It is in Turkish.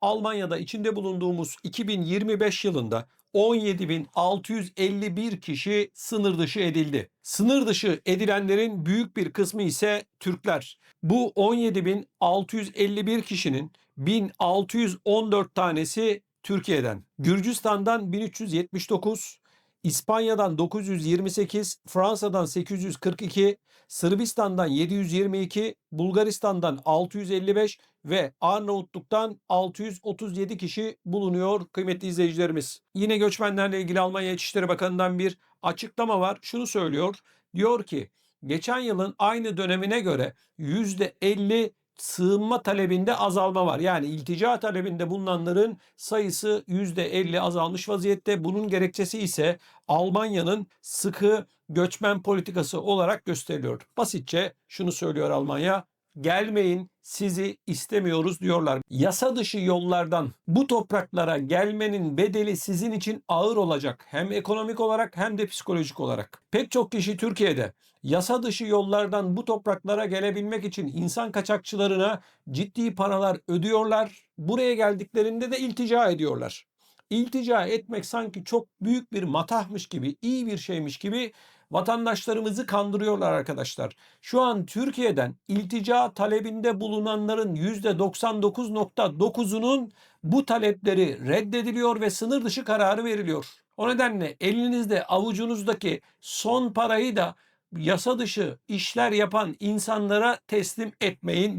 Almanya'da içinde bulunduğumuz 2025 yılında 17.651 kişi sınır dışı edildi. Sınır dışı edilenlerin büyük bir kısmı ise Türkler. Bu 17.651 kişinin 1614 tanesi Türkiye'den. Gürcistan'dan 1379, İspanya'dan 928, Fransa'dan 842, Sırbistan'dan 722, Bulgaristan'dan 655 ve Arnavutluk'tan 637 kişi bulunuyor kıymetli izleyicilerimiz. Yine göçmenlerle ilgili Almanya İçişleri Bakanı'ndan bir açıklama var. Şunu söylüyor. Diyor ki geçen yılın aynı dönemine göre %50 sığınma talebinde azalma var. Yani iltica talebinde bulunanların sayısı %50 azalmış vaziyette. Bunun gerekçesi ise Almanya'nın sıkı göçmen politikası olarak gösteriliyor. Basitçe şunu söylüyor Almanya. Gelmeyin sizi istemiyoruz diyorlar. Yasa dışı yollardan bu topraklara gelmenin bedeli sizin için ağır olacak. Hem ekonomik olarak hem de psikolojik olarak. Pek çok kişi Türkiye'de yasa dışı yollardan bu topraklara gelebilmek için insan kaçakçılarına ciddi paralar ödüyorlar. Buraya geldiklerinde de iltica ediyorlar. İltica etmek sanki çok büyük bir matahmış gibi, iyi bir şeymiş gibi vatandaşlarımızı kandırıyorlar arkadaşlar. Şu an Türkiye'den iltica talebinde bulunanların %99.9'unun bu talepleri reddediliyor ve sınır dışı kararı veriliyor. O nedenle elinizde avucunuzdaki son parayı da yasa dışı işler yapan insanlara teslim etmeyin.